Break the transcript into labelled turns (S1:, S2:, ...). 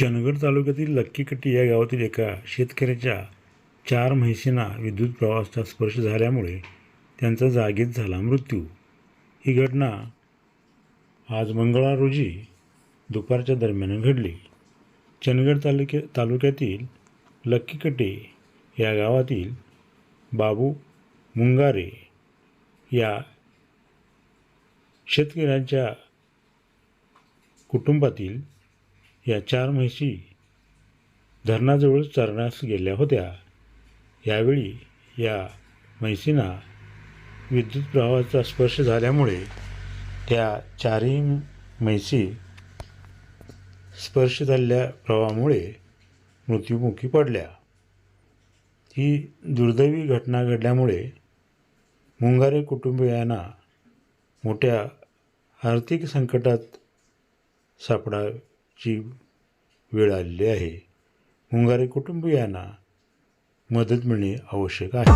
S1: चंदगड तालुक्यातील लक्कीकट्टी या गावातील एका शेतकऱ्याच्या चार म्हैसींना विद्युत प्रवाहाचा स्पर्श झाल्यामुळे त्यांचा जागीच झाला मृत्यू. ही घटना आज मंगळवार रोजी दुपारच्या दरम्यान घडली. चंदगड तालुक्या तालुक्यातील लक्कीकट्टी या गावातील बाबू मुंगारे या शेतकऱ्यांच्या कुटुंबातील या चार म्हशी धरणाजवळ चरण्यास गेल्या होत्या. यावेळी या म्हैसींना विद्युत प्रवाहाचा स्पर्श झाल्यामुळे त्या चारही म्हैसी स्पर्श झालेल्या प्रवाहामुळे मृत्युमुखी पडल्या. ही दुर्दैवी घटना घडल्यामुळे मुंगारे कुटुंबियांना मोठ्या आर्थिक संकटात ची वेळ आलेली आहे मुंगारे कुटुंबियांना मदत मिळणे आवश्यक आहे.